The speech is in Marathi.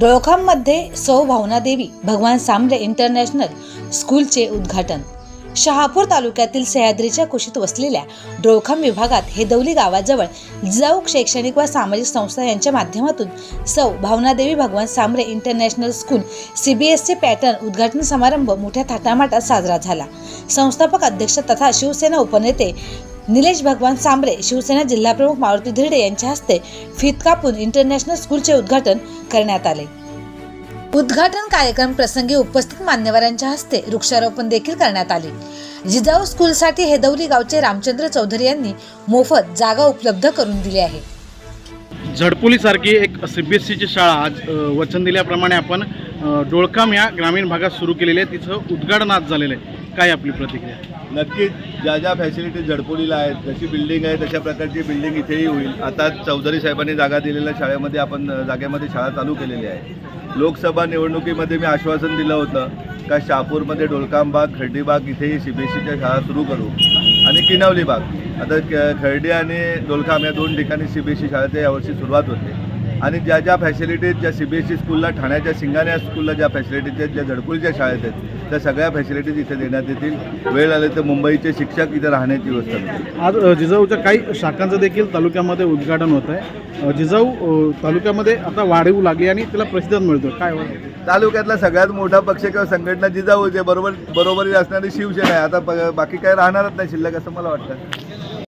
डोळखाममध्ये सौ भावनादेवी भगवान सामले इंटरनॅशनल स्कूलचे उद्घाटन. शहापूर तालुक्यातील सह्याद्रीच्या कुशीत वसलेल्या डोळखाम विभागात हेदवली गावाजवळ जाऊक शैक्षणिक व सामाजिक संस्था यांच्या माध्यमातून सौ Bhavanadevi Bhagwan Samare international school CBSE pattern उद्घाटन समारंभ मोठ्या थाटामाटात साजरा झाला. संस्थापक अध्यक्ष तथा शिवसेना उपनेते निलेश भगवान सांबरे शिवसेना जिल्हाप्रमुख मारुती धिरडे यांच्या हस्ते फीत कापून इंटरनॅशनल स्कूलचे उद्घाटन करण्यात आले. उद्घाटन कार्यक्रम प्रसंगी उपस्थित मान्यवरांच्या हस्ते वृक्षारोपण देखील करण्यात आले. जिजाऊ स्कूलसाठी हेदवली गावचे रामचंद्र चौधरी यांनी मोफत जागा उपलब्ध करून दिली आहे. झडपुलीसारखी एक सी बी एस सीची शाळा आज वचन दिल्याप्रमाणे आपण डोळकाम या ग्रामीण भागात सुरू केलेली आहे. तिचं उद्घाटन आज झालेलं आहे. काय आपली प्रतिक्रिया? नक्कीच ज्या ज्या फॅसिलिटीज झडपोलीला आहेत जशी बिल्डिंग आहे तशा प्रकारची बिल्डिंग इथेही होईल. आता चौधरी साहेबांनी जागा दिलेल्या शाळेमध्ये आपण जागेमध्ये शाळा चालू केलेली आहे. लोकसभा निवडणुकीमध्ये मी आश्वासन दिलं होतं का शहापूरमध्ये डोलकामबाग खर्डीबाग इथेही सी बी एस सीच्या शाळा सुरू करू. आणि किनवली बाग. आता खर्डी आणि डोलकाम या दोन ठिकाणी सी बी एस सी शाळेच्या यावर्षी सुरुवात होते. आणि ज्या ज्या फॅसिलिटीज ज्या सी बी एस सी स्कूलला ठाण्याच्या सिंगाण्या स्कूलला ज्या फॅसिलिटीज आहेत ज्या झडकुलच्या शाळेत आहेत त्या सगळ्या फॅसिलिटीज इथे देण्यात येतील. वेळ आले तर मुंबईचे शिक्षक इथे राहण्याची व्यवस्था आज जिजाऊच्या काही शाखांचं देखील तालुक्यामध्ये उद्घाटन होत आहे. जिजाऊ तालुक्यामध्ये आता वाढीव लागली आणि तिला प्रतिसाद मिळतो काय वाटतं? तालुक्यातला सगळ्यात मोठा पक्ष किंवा संघटना जिजाऊचे बरोबर बरोबरी असणारी शिवसेना आहे. आता बाकी काय राहणारच नाही शिल्लक असं मला वाटतं.